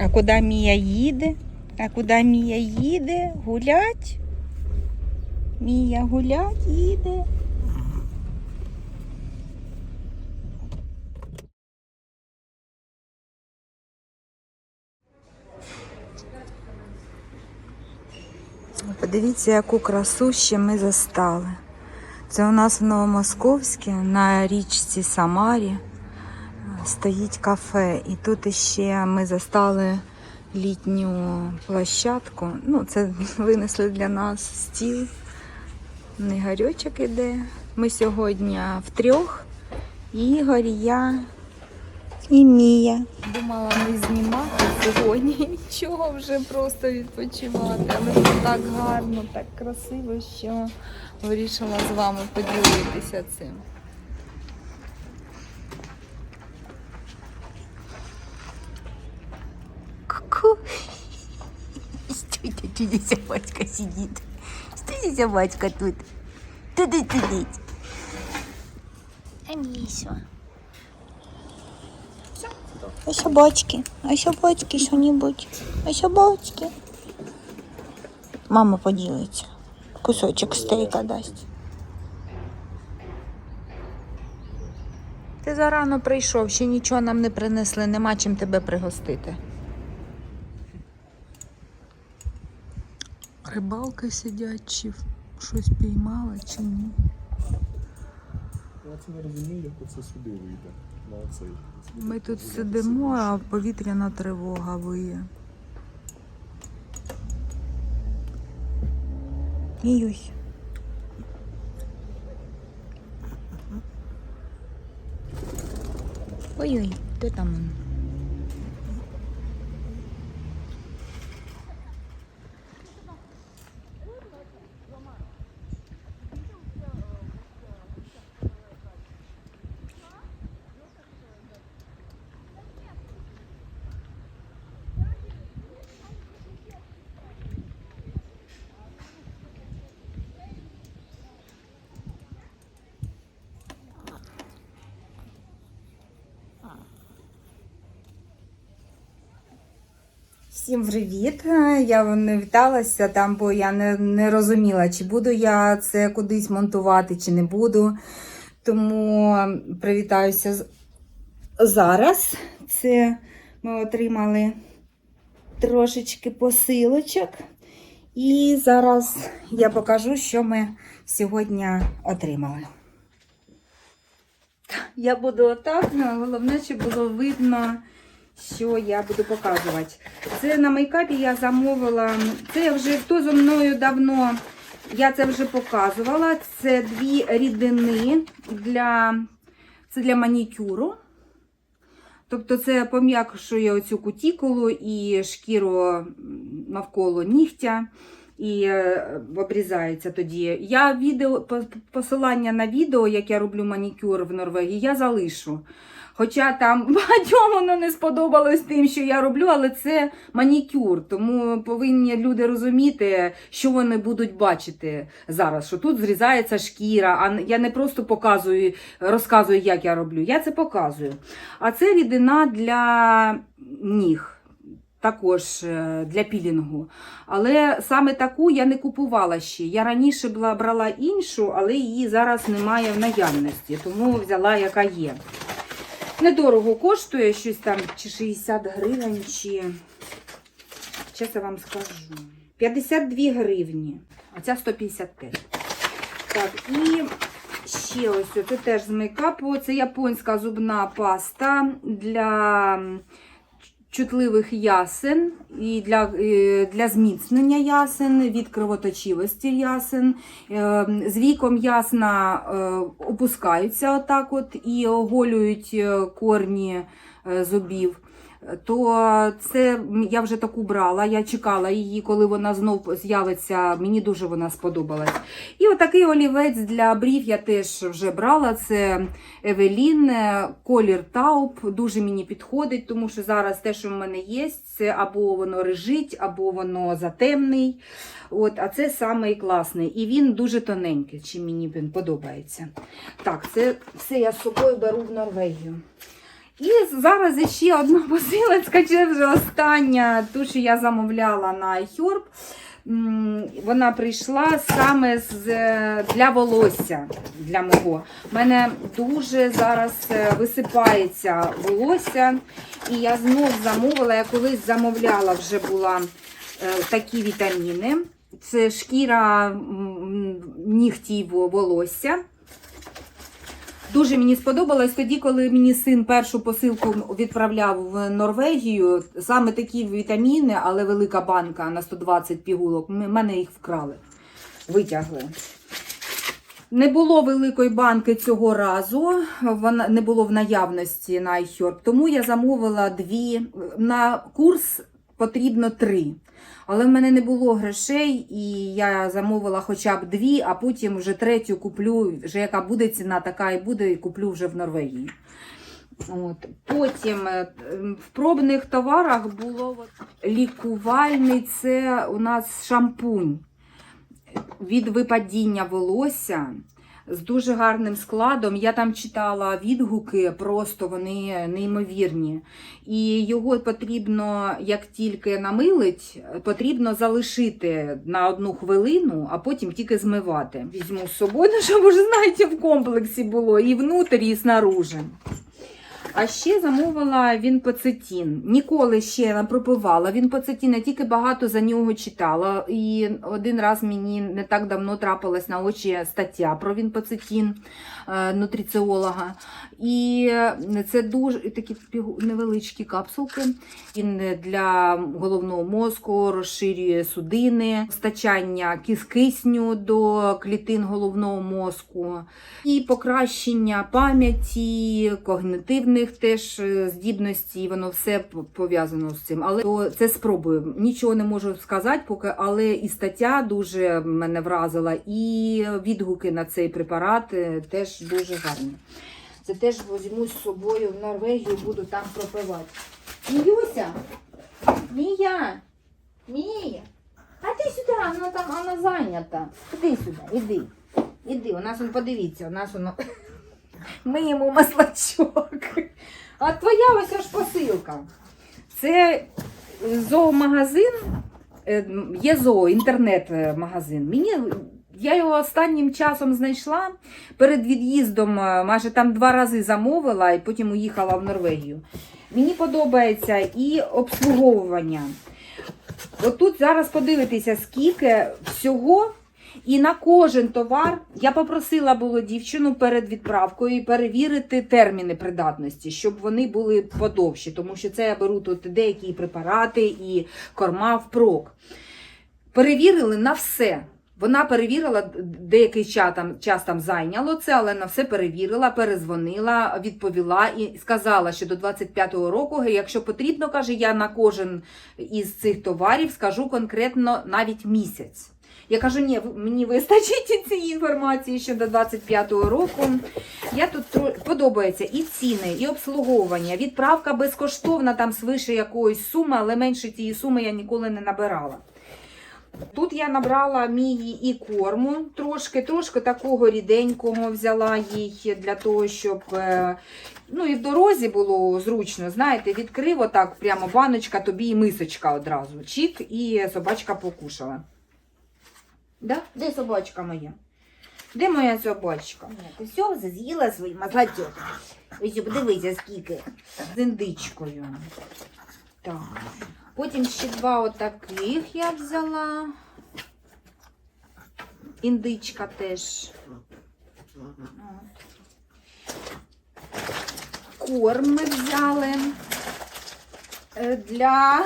А куди Мія їде? А куди Мія їде? Гулять? Мія гулять їде. Подивіться, яку красу ще ми застали. Це у нас в Новомосковське на річці Самарі стоїть кафе. І тут ще ми застали літню площадку. Ну, це винесли для нас стіл. Не Негарючок іде. Ми сьогодні втрьох. Ігор, я і Мія. Думала не знімати сьогодні. Нічого вже просто відпочивати. Але це так гарно, так красиво, що вирішила з вами поділитися цим. Ку-ку. Что это чудо собачка сидит? Что за собачка тут? Туди туди. А Миша. А собачки? А собачки що-нибудь? А собачки? Мама поділиться. Кусочок стейка дасть. Ти зарано прийшов, ще нічого нам не принесли, нема чим тебе пригостити. Рибалки сидять, чи щось піймали, чи ні. Я це не розумію, як оце сюди вийде. На оцей. Ми тут сидимо, а повітряна тривога виє. Міюсь. Ой-ой, де там Всім привіт! Я не віталася там, бо я не, не розуміла, чи буду я це кудись монтувати, чи не буду. Тому привітаюся зараз. Це ми отримали трошечки посилочок. І зараз я покажу, що ми сьогодні отримали. Я буду отак, але головне, щоб було видно, що я буду показувати. Це на мейкапі я замовила. Це вже хто зо мною давно. Я це вже показувала. Це дві рідини для, це для манікюру. Тобто це пом'якшує оцю кутікулу і шкіру навколо нігтя. І е, обрізається тоді. Я відео, посилання на відео, як я роблю манікюр в Норвегії, я залишу. Хоча там багатьом воно не сподобалось тим, що я роблю, але це манікюр, тому повинні люди розуміти, що вони будуть бачити зараз. Що тут зрізається шкіра, а я не просто показую, розказую, як я роблю. Я це показую. А це рідина для ніг. Також е, для пілінгу. Але саме таку я не купувала ще. Я раніше була, брала іншу, але її зараз немає в наявності, тому взяла, яка є. Недорого коштує щось там, чи 60 гривень, чи. Зараз я вам скажу. 52 гривні, а ця 155. Так, і ще ось це теж з мейкапу. Це японська зубна паста для чутливих ясен і для, е, для зміцнення ясен, від кровоточивості ясен. Е, З віком ясна е, опускаються отак от і оголюють корні зубів. То це я вже таку брала. Я чекала її, коли вона знов з'явиться. Мені дуже вона сподобалась. І отакий олівець для брів я теж вже брала. Це Евелін, е, колір тауп. Дуже мені підходить, тому що зараз те, що в мене є, це або воно режить, або воно затемний. От, а це самий класний. І він дуже тоненький, чи мені він подобається. Так, це все я з собою беру в Норвегію. І зараз ще одна посилочка, це вже остання, ту, що я замовляла на iHerb. Вона прийшла саме з, для волосся для мого. У мене дуже зараз е, висипається волосся. І я знов замовила, я колись замовляла вже була е, такі вітаміни. Це шкіра нігтів волосся. Дуже мені сподобалось тоді, коли мені син першу посилку відправляв в Норвегію. Саме такі вітаміни, але велика банка на 120 пігулок. Мене їх вкрали, витягли. Не було великої банки цього разу, вона не було в наявності на iHerb, тому я замовила дві. На курс потрібно три. Але в мене не було грошей, і я замовила хоча б дві, а потім вже третю куплю, вже яка буде ціна, така і буде, і куплю вже в Норвегії. От. Потім е, в пробних товарах було лікувальний це у нас шампунь від випадіння волосся з дуже гарним складом. Я там читала відгуки, просто вони неймовірні. І його потрібно, як тільки намилить, потрібно залишити на одну хвилину, а потім тільки змивати. Візьму з собою, ну, щоб вже знаєте, в комплексі було і внутрі, і снаружи. А ще замовила він поцетін. Ніколи ще не пропивала він поцетін, я тільки багато за нього читала. І один раз мені не так давно трапилась на очі стаття про вінпоцетін е, нутриціолога. І це дуже такі невеличкі капсулки. Він для головного мозку розширює судини, постачання кис- кисню до клітин головного мозку, і покращення пам'яті, когнитивних теж е, здібностей, воно все пов'язано з цим. Але то це спробую. Нічого не можу сказати, поки, але і стаття дуже мене вразила, і відгуки на цей препарат е, теж дуже гарні. Це теж візьму з собою в Норвегію, буду там пропивати. Міюся! Мія! Мія! А ти сюди, вона там вона зайнята. Іди сюди, іди. Іди, у нас он подивіться, у нас воно. Ми йому маслачок. А твоя ось аж посилка. Це зоомагазин, е, є зоо, інтернет-магазин. Мені я його останнім часом знайшла перед від'їздом, е, майже там два рази замовила і потім уїхала в Норвегію. Мені подобається і обслуговування. От тут зараз подивитися, скільки всього. І на кожен товар я попросила було дівчину перед відправкою перевірити терміни придатності, щоб вони були подовші, тому що це я беру тут деякі препарати і корма впрок. Перевірили на все. Вона перевірила, деякий час там, час там зайняло це, але на все перевірила, перезвонила, відповіла і сказала, що до 25-го року, якщо потрібно, каже, я на кожен із цих товарів скажу конкретно навіть місяць. Я кажу, ні, мені вистачить цієї інформації ще до 25-го року. Я тут подобається і ціни, і обслуговування. Відправка безкоштовна, там свише якоїсь суми, але менше цієї суми я ніколи не набирала. Тут я набрала мії і корму трошки, трошки такого ріденького взяла їй для того, щоб е, ну і в дорозі було зручно. Знаєте, відкрив отак прямо баночка, тобі і мисочка одразу. Чік, і собачка покушала. Да? Де собачка моя? Де моя собачка? Ти все з'їла свій маслачок. Ось подивися, скільки. З індичкою. Так. Потім ще два отаких я взяла. Індичка теж. Корм ми взяли е, для,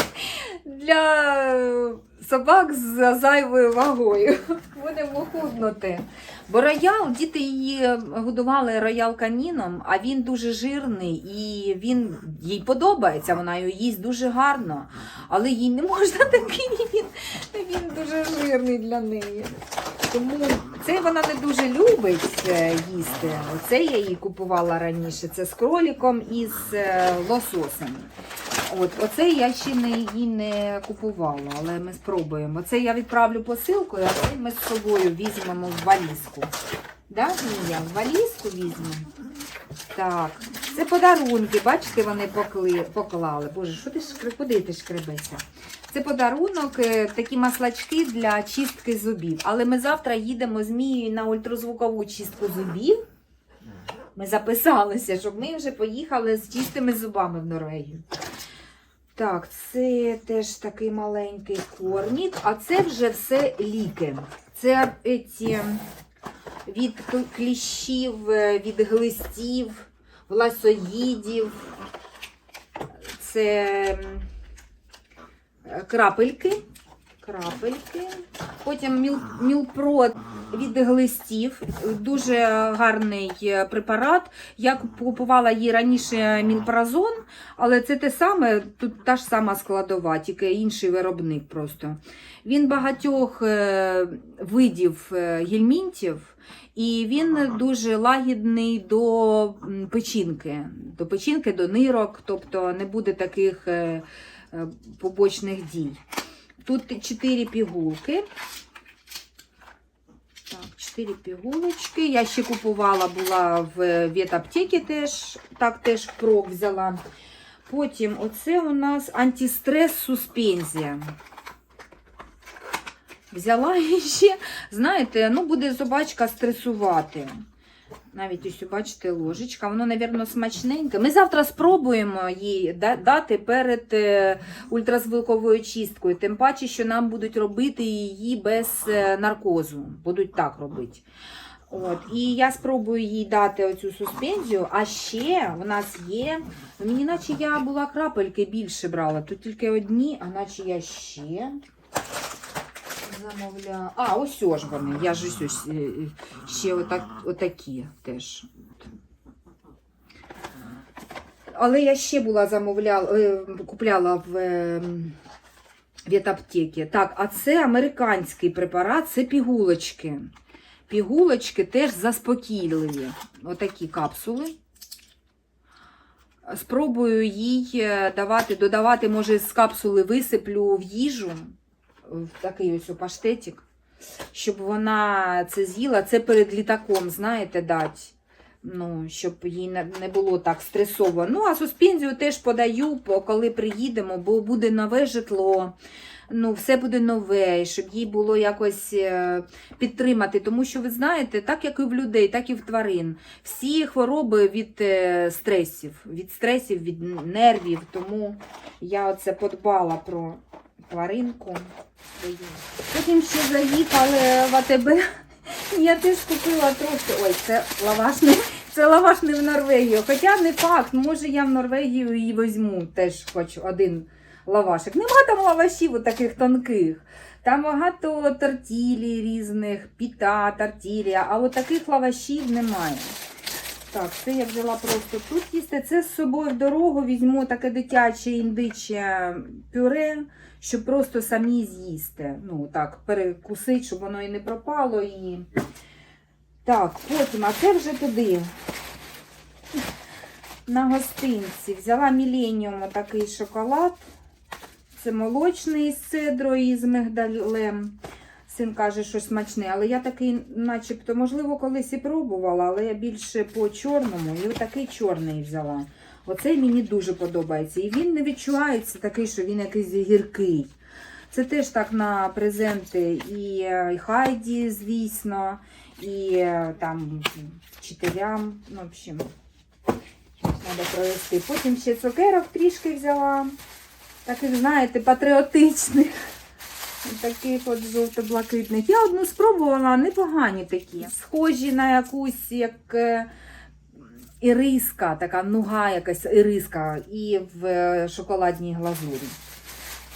для собак з зайвою вагою. Будемо худнути. Бо роял, діти її годували роял каніном, а він дуже жирний і він їй подобається, вона його їсть дуже гарно, але їй не можна такий, він, він дуже жирний для неї. Тому це вона не дуже любить е, їсти. Оце я їй купувала раніше. Це з кроліком і з е, лососем. От, оце я ще не, її не купувала, але ми спробуємо. Це я відправлю посилкою, а це ми з собою візьмемо в валізку. Да, Мія? В валізку візьмемо. Так, це подарунки, бачите, вони покли, поклали. Боже, що ти ж куди ти шкребешся? Це подарунок, е, такі маслачки для чистки зубів. Але ми завтра їдемо з Мією на ультразвукову чистку зубів. Ми записалися, щоб ми вже поїхали з чистими зубами в Норвегію. Так, це теж такий маленький корнік, а це вже все ліки. Це ці від кліщів, е, від глистів, власоїдів. Це е, крапельки. Крапельки. Потім міл, мілпрод від глистів. Дуже гарний е, препарат. Я купувала її раніше мілпразон, але це те саме, тут та ж сама складова, тільки інший виробник просто. Він багатьох е, видів е, гельмінтів, і він дуже лагідний до печінки, до печінки, до нирок, тобто не буде таких побочних дій. Тут 4 пігулки. Так, 4 пігулочки. Я ще купувала була в ветаптекі теж, так теж впрок взяла. Потім оце у нас антистрес суспензія. Взяла і ще, знаєте, ну буде собачка стресувати. Навіть ось, бачите, ложечка. Воно, мабуть, смачненьке. Ми завтра спробуємо її дати перед е, ультразвуковою чисткою. Тим паче, що нам будуть робити її без е, наркозу. Будуть так робити. От. І я спробую їй дати оцю суспензію. А ще в нас є. ну, Мені наче я була крапельки більше брала. Тут тільки одні, а наче я ще замовляла. А, ось ж вони. Я ж ось е, е, ще отак, отакі теж. Але я ще була замовляла, е, купляла в ветаптекі. Так, а це американський препарат, це пігулочки. Пігулочки теж заспокійливі. Отакі капсули. Спробую їй давати, додавати, може, з капсули висиплю в їжу, в такий ось паштетик, щоб вона це з'їла. Це перед літаком, знаєте, дать. Ну, щоб їй не не було так стресово. Ну, а суспензію теж подаю, коли приїдемо, бо буде нове житло. Ну, все буде нове, щоб їй було якось е, підтримати. Тому що ви знаєте, так як і в людей, так і в тварин. Всі хвороби від е, стресів, від стресів, від нервів. Тому я оце подбала про тваринку. Потім ще заїхали в АТБ. Я теж купила трошки. Ой, це лавашний. Це лавашний в Норвегію. Хоча не факт, може я в Норвегію і візьму теж хоч один лавашик. Нема там лавашів таких тонких. Там багато тортілі різних, піта, тортілія, а от таких лавашів немає. Так, це я взяла просто тут їсти. Це з собою в дорогу візьму таке дитяче індиче пюре, щоб просто самі з'їсти. Ну, так, перекусити, щоб воно і не пропало. І... Так, потім, а це вже туди. На гостинці. Взяла Міленіум такий шоколад. Це молочний з цедрою і з мигдалем. Син каже, що смачне, але я такий, начебто, можливо, колись і пробувала, але я більше по чорному. І отакий чорний взяла. Оцей мені дуже подобається. І він не відчувається такий, що він якийсь гіркий. Це теж так на презенти і е, Хайді, звісно, і е, там вчителям. Ну, в общем, треба провести. Потім ще цукерок трішки взяла. Таких, знаєте, патріотичних. Таких от жовто-блакитних. Я одну спробувала, непогані такі. Схожі на якусь як е, іриска, така нуга якась іриска, і в е, шоколадній глазурі.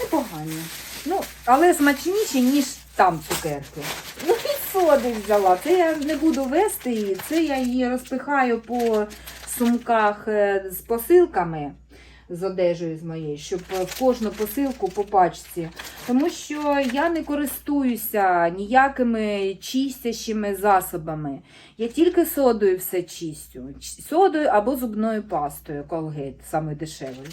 Непогані. Ну, але смачніші, ніж там цукерки. Ну, і соди взяла. Це я не буду вести її. Це я її розпихаю по сумках е, з посилками з одежею з моєю, щоб е, в кожну посилку по пачці. Тому що я не користуюся ніякими чистящими засобами. Я тільки содою все чистю. Содою або зубною пастою колгейт, саме дешевою.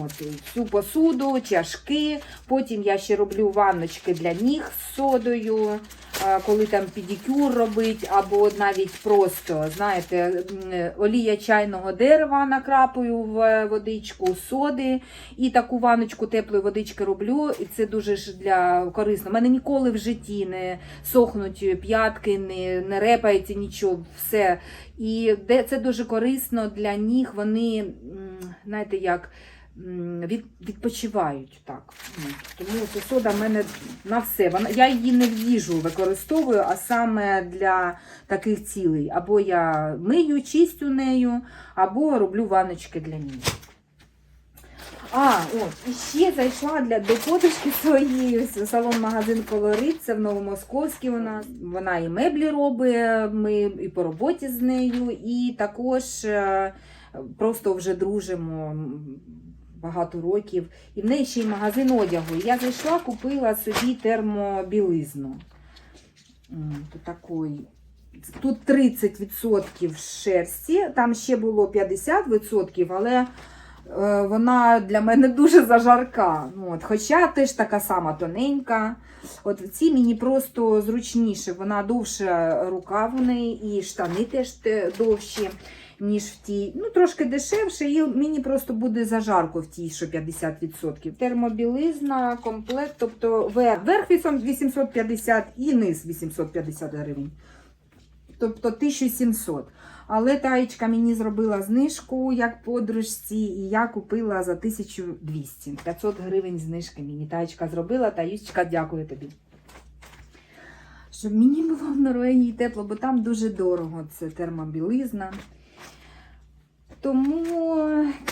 От, всю посуду, чашки. Потім я ще роблю ванночки для ніг з содою. А, коли там педикюр робить, або навіть просто, знаєте, олія чайного дерева накрапую в водичку, соди і таку ваночку теплої водички роблю. І це дуже ж для корисно. У мене ніколи в житті не сохнуть п'ятки, не, не репається нічого, все. І це дуже корисно для ніг. Вони, знаєте, як від, відпочивають так. Тому сода в мене на все. Вона, я її не в їжу використовую, а саме для таких цілей. Або я мию, чистю нею, або роблю ваночки для ніг. А, от, і ще зайшла для до подружки своєї салон-магазин Колорит. Це в Новомосковській нас. Вона і меблі робить, ми і по роботі з нею, і також е, просто вже дружимо багато років. І в неї ще й магазин одягу. Я зайшла, купила собі термобілизну. Такої. Тут 30% шерсті, там ще було 50%, але е, вона для мене дуже зажарка. Ну, от, хоча теж така сама тоненька. От в цій мені просто зручніше, вона довше рука в неї, і штани теж довші, ніж в тій. Ну, трошки дешевше, і мені просто буде зажарко в тій, що 50%. Термобілизна, комплект, тобто верх, верх 850 і низ 850 гривень. Тобто 1700. Але таєчка мені зробила знижку як подружці, і я купила за 1200. 500 гривень знижки мені таєчка зробила. Таючка, дякую тобі. Щоб мені було в Норвегії тепло, бо там дуже дорого це термобілизна. Тому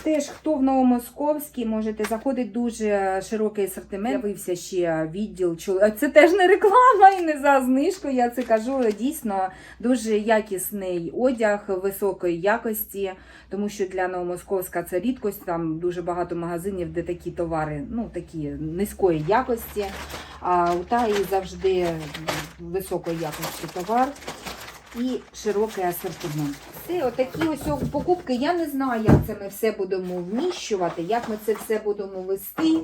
теж хто в Новомосковській, можете заходити дуже широкий асортимент. З'явився ще відділ Це теж не реклама і не за знижку. Я це кажу. Дійсно дуже якісний одяг високої якості, тому що для Новомосковська це рідкость. Там дуже багато магазинів, де такі товари, ну такі низької якості. А у Таї завжди високої якості товар і широкий асортимент. Це отакі ось покупки. Я не знаю, як це ми все будемо вміщувати, як ми це все будемо вести.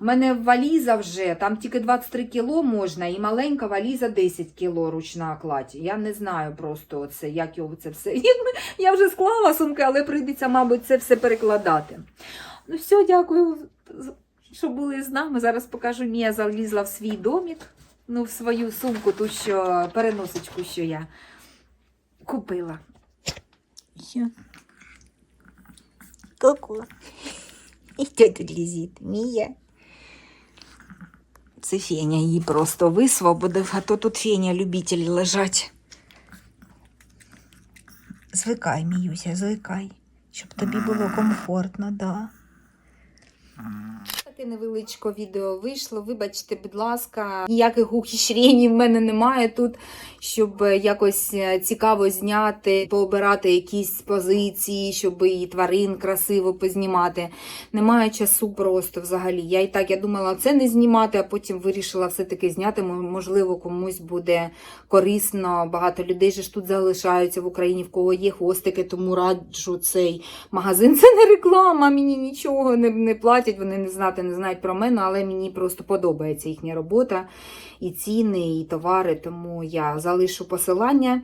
У мене валіза вже, там тільки 23 кіло можна, і маленька валіза 10 кіло ручна кладь. Я не знаю просто оце, як його це все. Я вже склала сумки, але прийдеться, мабуть, це все перекладати. Ну все, дякую, що були з нами. Зараз покажу, Мія залізла в свій домик, ну, в свою сумку, ту, що переносочку, що я купила. Все. Ку-ку. І хто тут. Це Феня її просто висвободив, а то тут Феня любитель лежать. Звикай, Міюся, звикай, щоб тобі було комфортно, да. Таке невеличке відео вийшло. Вибачте, будь ласка, ніяких ухищрень в мене немає тут, щоб якось е, цікаво зняти, пообирати якісь позиції, щоб і тварин красиво познімати. Немає часу просто взагалі. Я і так я думала це не знімати, а потім вирішила все-таки зняти. Можливо, комусь буде корисно. Багато людей ж тут залишаються в Україні, в кого є хвостики, тому раджу цей магазин. Це не реклама, мені нічого не, не платять, вони не знати, не знають про мене, але мені просто подобається їхня робота, і ціни, і товари, тому я залишу посилання.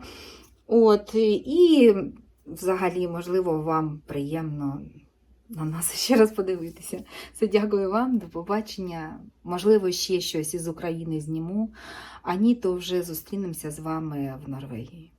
От, і взагалі, можливо, вам приємно на нас ще раз подивитися. Все, дякую вам, до побачення. Можливо, ще щось із України зніму. А ні, то вже зустрінемося з вами в Норвегії.